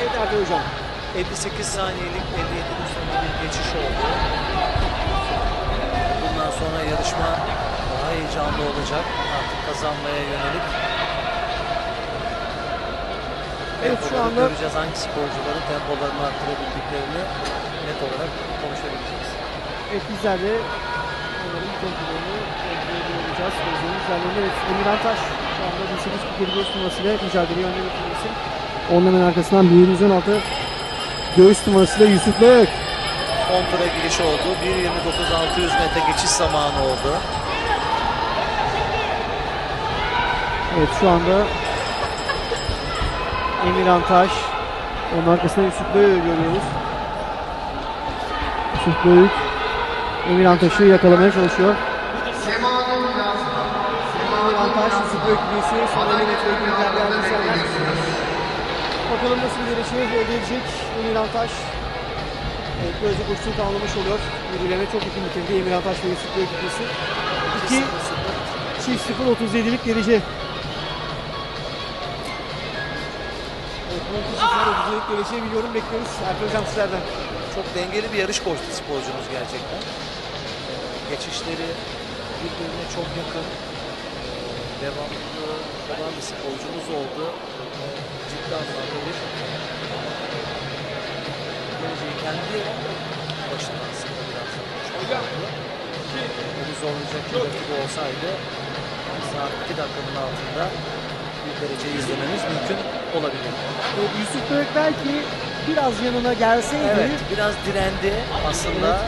Evet Erdoğan Hocam. 58 saniyelik 57'nin sonra bir geçiş oldu. Bundan sonra yarışma daha heyecanlı olacak. Artık kazanmaya yönelik. Evet, şu anda- göreceğiz hangi sporcuların tempolarını arttırabildiklerini net olarak konuşabileceğiz. Evet bizler de onların tempolarını kontrol olacağız. Gözlerinin üzerlerinde evet Emir Antaş şu anda 1847 göğüs turnuvasıyla mücadeleyi önde götürmesi. Onun hemen arkasından 1716 göğüs turnuvasıyla Yusuf Bök. 10 tura giriş oldu. 1.29 600 metre geçiş zamanı oldu. Evet şu anda Emir Antaş. Onun arkasında Yusuf Böğü görüyoruz. Yusuf Böğük Emir Antaş'ı yakalamaya çalışıyor. Emir Antaş, Yusuf Böğük birisi son 50 metre insanlar. Bakalım nasıl bir yarışı elde edecek Emir Antaş. Evet, böylece koşuyu tamamlamış oluyor. Birbirlerine çok yakın bitirdi Emir Antaş ve Yusuf Böğük ikisi. İki çift 0 37'lik derece Evet, ödeyecek geleceği biliyorum. Bekliyoruz. Erkan Hocam sizlerden. Çok dengeli bir yarış koştu sporcumuz gerçekten. Geçişleri birbirine çok yakın. Devamlı olan bir sporcumuz oldu. Ciddi anlamda bir geleceği kendi başına aslında biraz oldu. Onu zorlayacak bir rakibi olsaydı saat 2 dakikanın altında bir dereceyi izlememiz mümkün olabilir. Evet, Yusuf Börek belki biraz yanına gelseydi Evet, biraz direndi aslında.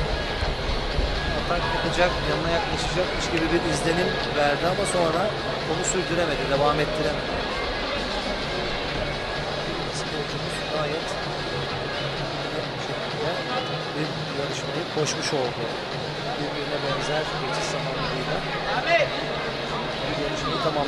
Atak yapacak, yanına yaklaşacakmış gibi bir izlenim verdi ama sonra onu sürdüremedi, devam ettiremedi. Sporcumuz gayet bir yarışmayı koşmuş oldu. Birbirine benzer geçiş zamanlarıyla bir yarışmayı tamamladı.